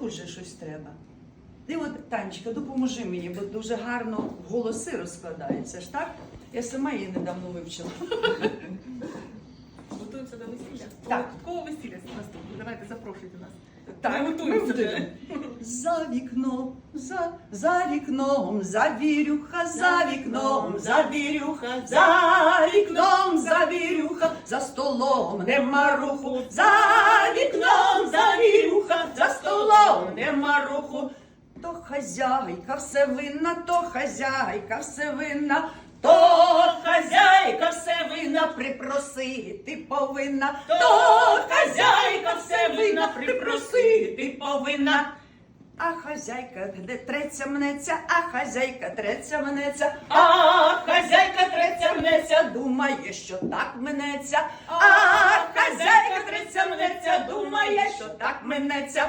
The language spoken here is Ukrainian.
тут же щось треба. І от, Танечка, допоможи мені, бо дуже гарно голоси розкладаються ж так? Я сама її недавно вивчила. Готуємося до весілля. Так. Кого весілля наступне? Давайте запрошуйте нас. Так, Ми готуємося вже. За вікном, за, за вікном, завірюха, за вікном, завірюха, за вікном, завірюха, за столом нема руху, за вікном, за столом нема руху. То хазяйка все винна, то хазяйка все винна, то хазяйка все винна, припросити повинна, то хазяйка все винна, припросити повинна. А хазяйка де треться мнеться, а хазяйка треться мнеться, а хазяйка треться мнеться, думає, що так минеться, а хазяйка треться мнеться, думає, що так минеться.